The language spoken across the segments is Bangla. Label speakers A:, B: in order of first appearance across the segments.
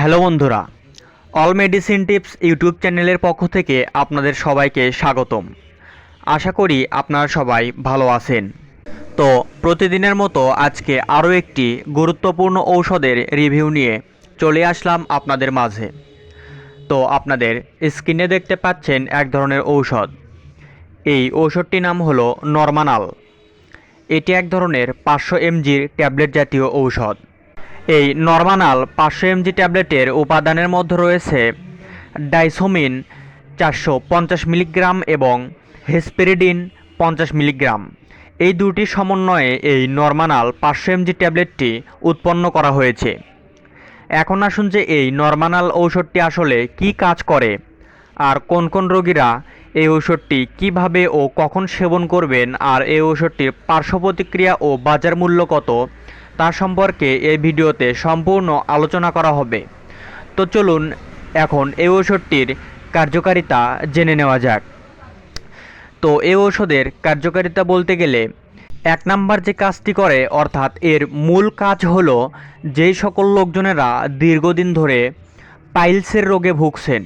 A: হ্যালো বন্ধুরা, অল মেডিসিন টিপস ইউটিউব চ্যানেলের পক্ষ থেকে আপনাদের সবাইকে স্বাগতম। আশা করি আপনারা সবাই ভালো আছেন। তো প্রতিদিনের মতো আজকে আরও একটি গুরুত্বপূর্ণ ঔষধের রিভিউ নিয়ে চলে আসলাম আপনাদের মাঝে। তো আপনাদের স্ক্রিনে দেখতে পাচ্ছেন এক ধরনের ঔষধ। এই ঔষধটির নাম হলো নরমানাল। এটি এক ধরনের পাঁচশো এমজির ট্যাবলেট জাতীয় ঔষধ। এই নরমানাল পাঁচশো এমজি ট্যাবলেটের উপাদানের মধ্যে রয়েছে ডাইসোমিন চারশো পঞ্চাশ মিলিগ্রাম এবং হেসপেরিডিন পঞ্চাশ মিলিগ্রাম। এই দুটি সমন্বয়ে এই নরমানাল পাঁচশো এমজি ট্যাবলেটটি উৎপন্ন করা হয়েছে। এখন আসুন যে এই নরমানাল ঔষধটি আসলে কি কাজ করে আর কোন কোন রোগীরা এই ঔষধটি কীভাবে ও কখন সেবন করবেন আর এই ঔষধটির পার্শ্ব প্রতিক্রিয়া ও বাজার মূল্য কত তা সম্পর্কে এই ভিডিওতে সম্পূর্ণ আলোচনা করা হবে। তো চলুন এখন এই ঔষধটির কার্যকারিতা জেনে নেওয়া যাক। তো এই ঔষধের কার্যকারিতা বলতে গেলে এক নাম্বার যে কাজটি করে, অর্থাৎ এর মূল কাজ হলো যেই সকল লোকজনেরা দীর্ঘদিন ধরে পাইলসের রোগে ভুগছেন,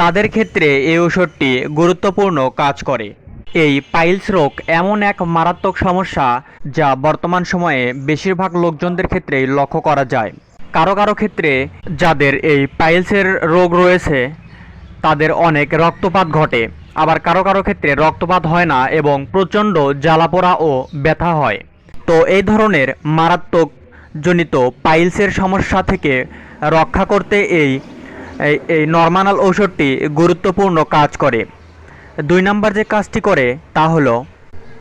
A: তাদের ক্ষেত্রে এই ঔষধটি গুরুত্বপূর্ণ কাজ করে। এই পাইলস রোগ এমন এক মারাত্মক সমস্যা যা বর্তমান সময়ে বেশিরভাগ লোকজনদের ক্ষেত্রেই লক্ষ্য করা যায়। কারও কারও ক্ষেত্রে যাদের এই পাইলসের রোগ রয়েছে, তাদের অনেক রক্তপাত ঘটে। আবার কারও কারও ক্ষেত্রে রক্তপাত হয় না এবং প্রচণ্ড জ্বালাপোড়া ও ব্যথা হয়। তো এই ধরনের মারাত্মক জনিত পাইলসের সমস্যা থেকে রক্ষা করতে এই, এই- নরমানাল ঔষধটি গুরুত্বপূর্ণ কাজ করে। দুই নাম্বার যে কাজটি করে, তা হলো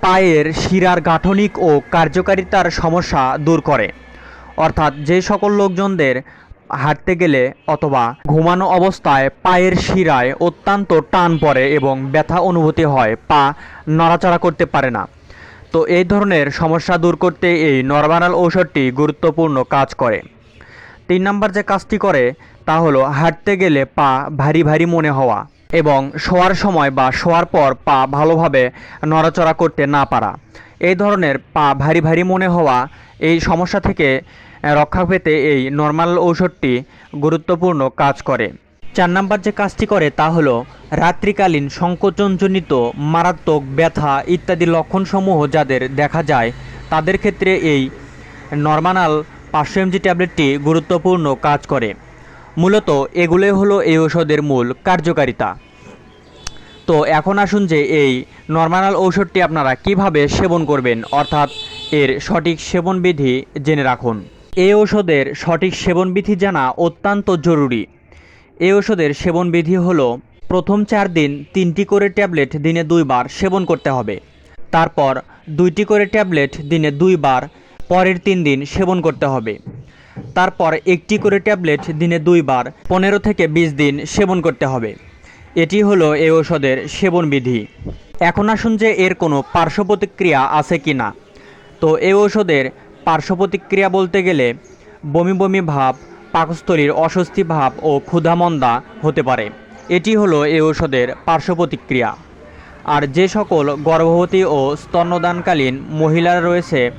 A: পায়ের শিরার গাঠনিক ও কার্যকারিতার সমস্যা দূর করে। অর্থাৎ যে সকল লোকজনদের হাঁটতে গেলে অথবা ঘুমানো অবস্থায় পায়ের শিরায় অত্যন্ত টান পড়ে এবং ব্যথা অনুভূতি হয়, পা নড়াচড়া করতে পারে না। তো এই ধরনের সমস্যা দূর করতে এই নরমানাল ঔষধটি গুরুত্বপূর্ণ কাজ করে। তিন নম্বর যে কাজটি করে, তা হলো হাঁটতে গেলে পা ভারী ভারী মনে হওয়া। এবং শোয়ার সময় বা শোয়ার পর পা ভালোভাবে নড়াচড়া করতে না পারা। এই ধরনের পা ভারী ভারী মনে হওয়া এই সমস্যা থেকে রক্ষা পেতে এই নর্মাল ঔষধটি গুরুত্বপূর্ণ কাজ করে। চার নাম্বার যে কাজটি করে তা হলো রাত্রিকালীন সংকোচনজনিত মারাত্মক ব্যথা ইত্যাদি লক্ষণসমূহ যাদের দেখা যায়, তাদের ক্ষেত্রে এই নরমানাল পাঁচশো এমজি ট্যাবলেটটি গুরুত্বপূর্ণ কাজ করে। মূলত এগুলোই হলো এই ঔষধের মূল কার্যকারিতা। তো এখন আসুন যে এই নর্মাল ঔষধটি আপনারা কীভাবে সেবন করবেন, অর্থাৎ এর সঠিক সেবনবিধি জেনে রাখুন। এই ঔষধের সঠিক সেবনবিধি জানা অত্যন্ত জরুরি। এই ওষুধের সেবনবিধি হল, প্রথম চার দিন তিনটি করে ট্যাবলেট দিনে দুইবার সেবন করতে হবে। তারপর দুইটি করে ট্যাবলেট দিনে দুইবার, পরের তিন দিন সেবন করতে হবে। তারপর একটি করে ট্যাবলেট দিনে দুইবার, পনেরো থেকে বিশ দিন সেবন করতে হবে। এটি হলো এই ঔষধের সেবনবিধি এখন আসুন যে এর কোনো পার্শ্ব প্রতিক্রিয়া আছে কি না। তো এই ঔষধের পার্শ্ব প্রতিক্রিয়া বলতে গেলে বমি বমি ভাব, পাকস্থলীর অস্বস্তি ভাব ও ক্ষুধামন্দা হতে পারে। এটি হলো এই ঔষধের পার্শ্ব প্রতিক্রিয়া। আর যে সকল গর্ভবতী ও স্তন্যদানকালীন মহিলারা রয়েছে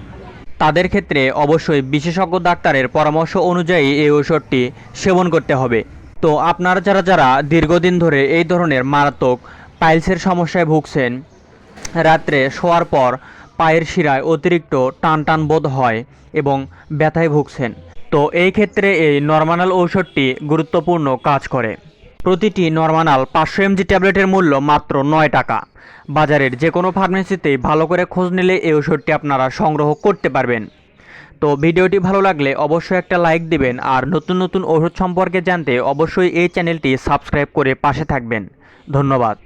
A: তাদের ক্ষেত্রে অবশ্যই বিশেষজ্ঞ ডাক্তারের পরামর্শ অনুযায়ী এই ঔষধটি সেবন করতে হবে। তো আপনারা যারা যারা দীর্ঘদিন ধরে এই ধরনের মারাত্মক পাইলসের সমস্যায় ভুগছেন, রাত্রে শোয়ার পর পায়ের শিরায় অতিরিক্ত টান টান বোধ হয় এবং ব্যথায় ভুগছেন। তো এই ক্ষেত্রে এই নরমানাল ঔষধটি গুরুত্বপূর্ণ কাজ করে। প্রতিটি নর্মানাল পাঁচশো এমজি ট্যাবলেটের মূল্য মাত্র নয় টাকা। বাজারের যে কোনো ফার্মেসিতে ভালো করে খোঁজ নিলে এই ওষুধটি আপনারা সংগ্রহ করতে পারবেন। তো ভিডিওটি ভালো লাগলে অবশ্যই একটা লাইক দিবেন আর নতুন নতুন ওষুধ সম্পর্কে জানতে অবশ্যই এই চ্যানেলটি সাবস্ক্রাইব করে পাশে থাকবেন। ধন্যবাদ।